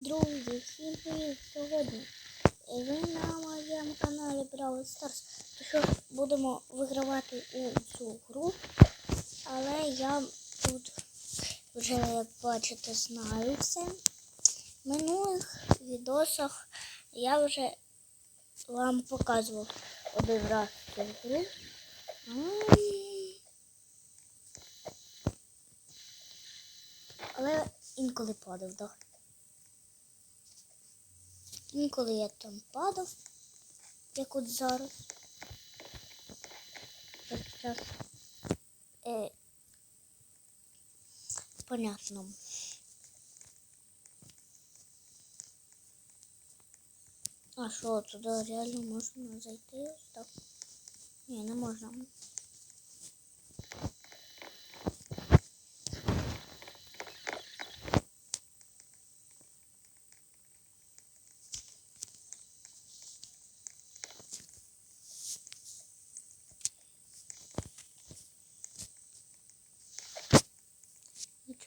Друзі, всім привіт! Сьогодні ви на моєму каналі Brawl Stars. Що будемо вигравати у цю гру. Але я тут вже, як бачите, знаю все. В минулих відосах я вже вам показував один раз цю гру. Але інколи падав, так. Інколи я там падав, як от зараз. Зараз. Е, понятно. А що, туди реально можна зайти так? Ні, не можна.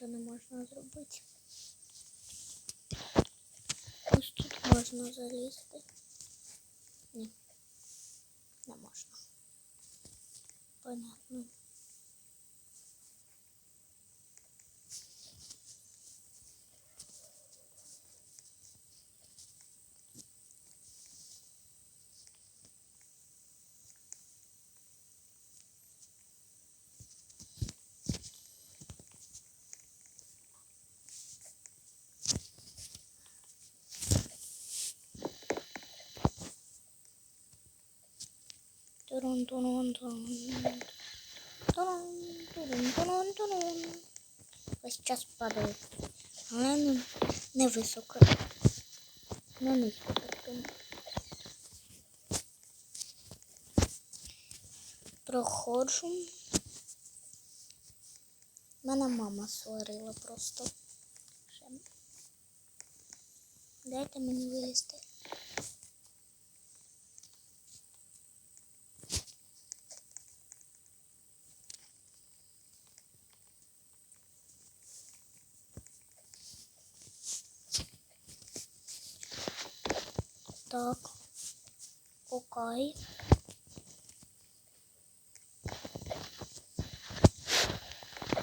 Нічого не можна зробити. Ось тут можна залізти. Ні, не можна. Понятно. Турун, турун, турун, турун. Ось час падає. Але не, не високо. Не низько. Проходжу. Мене мама сварила просто. Дайте мені вилізти. Так. Окей.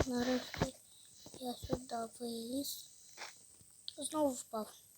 Нарешті я сюди виліз. Знову впав.